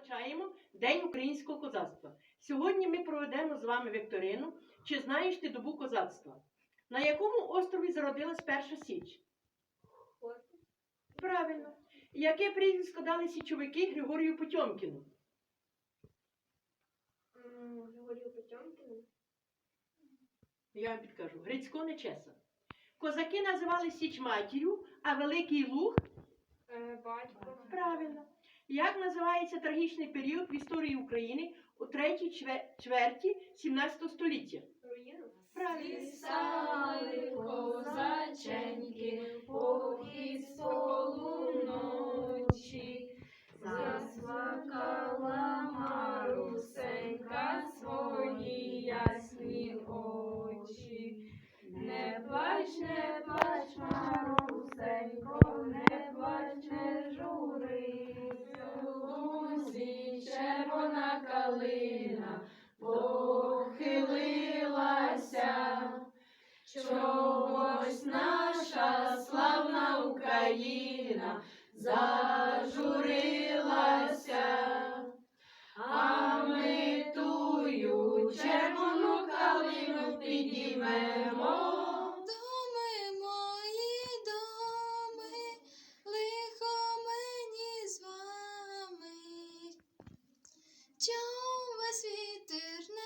відзначаємо День українського козацтва. Сьогодні ми проведемо з вами вікторину. Чи знаєш ти добу козацтва? На якому острові зародилась перша Січ? Правильно. Яке прізвисько дали січовики Григорію Потьомкіну? Григорію Потьомкіну. Я вам підкажу. Грицько Нечеса. Козаки називали Січ матір'ю, а Великий Луг Батько. Правильно. Як називається трагічний період в історії України у третій чве- чверті 17 століття? Правильно. Червона похилилася. Чогось наша славна Україна зажурилася, sweeter